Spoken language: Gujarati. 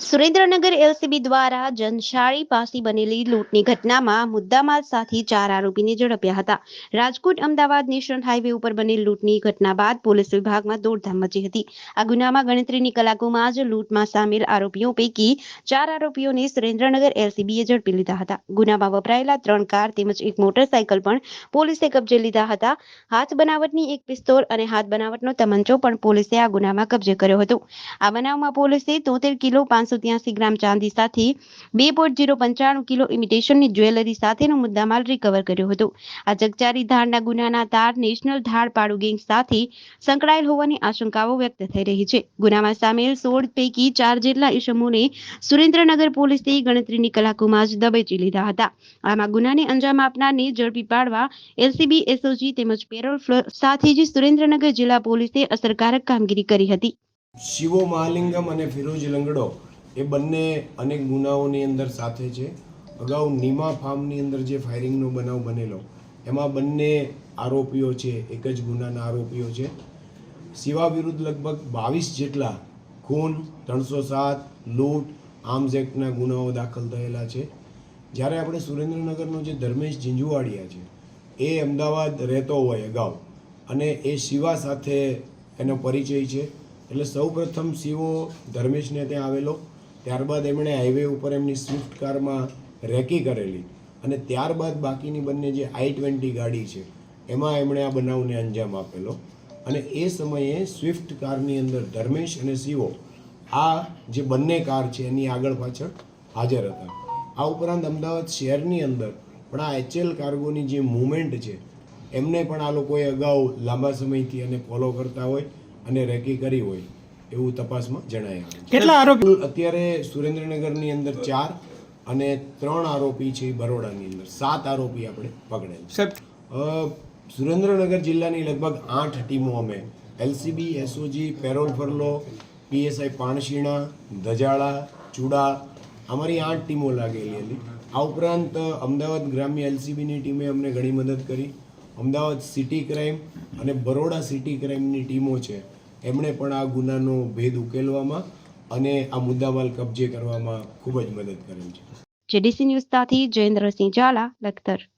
સુરેન્દ્રનગર એલસીબી દ્વારા જનશાળી પાસે બનેલી લૂંટની ઘટનામાં મુદ્દામાલ સાથે ચાર આરોપીને ઝડપ્યા હતા. રાજકોટ, અમદાવાદ નેશનલ હાઈવે ઉપર બનેલ લૂંટની ઘટના બાદ પોલીસ વિભાગમાં દોડધામ મચી હતી. આ ગુનામાં ગણતરીની કલાકોમાં જ લૂંટમાં સામેલ આરોપીઓ પૈકી ચાર આરોપીઓને સુરેન્દ્રનગર એલસીબીએ ઝડપી લીધા હતા. ગુનામાં વપરાયેલા ત્રણ કાર તેમજ એક મોટરસાયકલ પણ પોલીસે કબજે લીધા હતા. હાથ બનાવટની એક પિસ્તોલ અને હાથ બનાવટનો તમંચો પણ પોલીસે આ ગુનામાં કબજે કર્યો હતો. આ બનાવમાં પોલીસે તોતેર કિલો પાંચસો ત્યાસી ગ્રામ ચાંદી સાથે બે પોઈન્ટ જીરો પંચાણું કિલો ઇમિટેશનની જ્વેલરી સાથેનો મુદ્દામાલ રિકવર કર્યો હતો. આ જગચારી ધાડના ગુનાના તાર નેશનલ ધાડ પાડુ ગેંગ સાથે સંકળાયેલ હોવાની આશંકાઓ વ્યક્ત થઈ રહી છે. ગુનામાં સામેલ સોળ પૈકી ચાર જેટલા ઇસમોને સુરેન્દ્રનગર પોલીસે ગણતરીની કલાકોમાં જ દબેચી લીધા હતા. આમાં ગુનાને અંજામ આપનારને ઝડપી પાડવા એલસીબી, એસઓજી તેમજ પેરોલ સાથે જ સુરેન્દ્રનગર જિલ્લા પોલીસે અસરકારક કામગીરી કરી હતી. શિવો, મહાલિંગમ અને ફિરોજ લંગડો એ બંને અનેક ગુનાઓની અંદર સાથે છે. અગાઉ નીમા ફાર્મની અંદર જે ફાયરિંગનો બનાવ બનેલો, એમાં બંને આરોપીઓ છે, એક જ ગુનાના આરોપીઓ છે. શિવા વિરુદ્ધ લગભગ બાવીસ જેટલા ખૂન, ત્રણસો સાત લૂંટ, આર્મ્સ એક્ટના ગુનાઓ દાખલ થયેલા છે. જ્યારે આપણે સુરેન્દ્રનગરનો જે ધર્મેશ ઝીંઝુવાડિયા છે, એ અમદાવાદ રહેતો હોય અગાઉ, અને એ શિવા સાથે એનો પરિચય છે. એટલે સૌ પ્રથમ શિવો ધર્મેશને ત્યાં આવેલો ત્યારબાદ એમણે હાઈવે ઉપર એમની સ્વિફ્ટ કારમાં રેકી કરેલી. અને ત્યારબાદ બાકીની બંને જે આઈ ટ્વેન્ટી ગાડી છે, એમાં એમણે આ બનાવને અંજામ આપેલો. અને એ સમયે સ્વિફ્ટ કારની અંદર ધર્મેશ અને શિવો આ જે બંને કાર છે, એની આગળ પાછળ હાજર હતા. આ ઉપરાંત અમદાવાદ શહેરની અંદર પણ આ એચએલ કાર્ગોની જે મુવમેન્ટ છે, એમને પણ આ લોકોએ અગાઉ લાંબા સમયથી એને ફોલો કરતા હોય અને રેકી કરી હોય. એવું તપાસમાં જણાય. કેટલા આરોપી અત્યારે સુરેન્દ્રનગરની અંદર ચાર અને ત્રણ આરોપી છે બરોડાની અંદર. સાત આરોપી આપણે પકડેલ સુરેન્દ્રનગર જિલ્લાની લગભગ આઠ ટીમો અમે. LCB SOG parole furlough PSI Panshina Dhajala Chuda અમારી આઠ ટીમો લાગેલી હતી. આ ઉપરાંત અમદાવાદ ગ્રામ્ય એલસીબીની ટીમે અમને ઘણી મદદ કરી. અમદાવાદ સિટી ક્રાઇમ અને બરોડા સિટી ક્રાઇમની ટીમો છે. એમણે પણ આ ગુનાનો ભેદ ઉકેલવામાં અને આ મુદ્દામાલ કબજે કરવામાં ખૂબ જ મદદ કરેલ છે. જેડીસી ન્યૂઝ સાથે જયેન્દ્રસિંહ ઝાલા લખતર.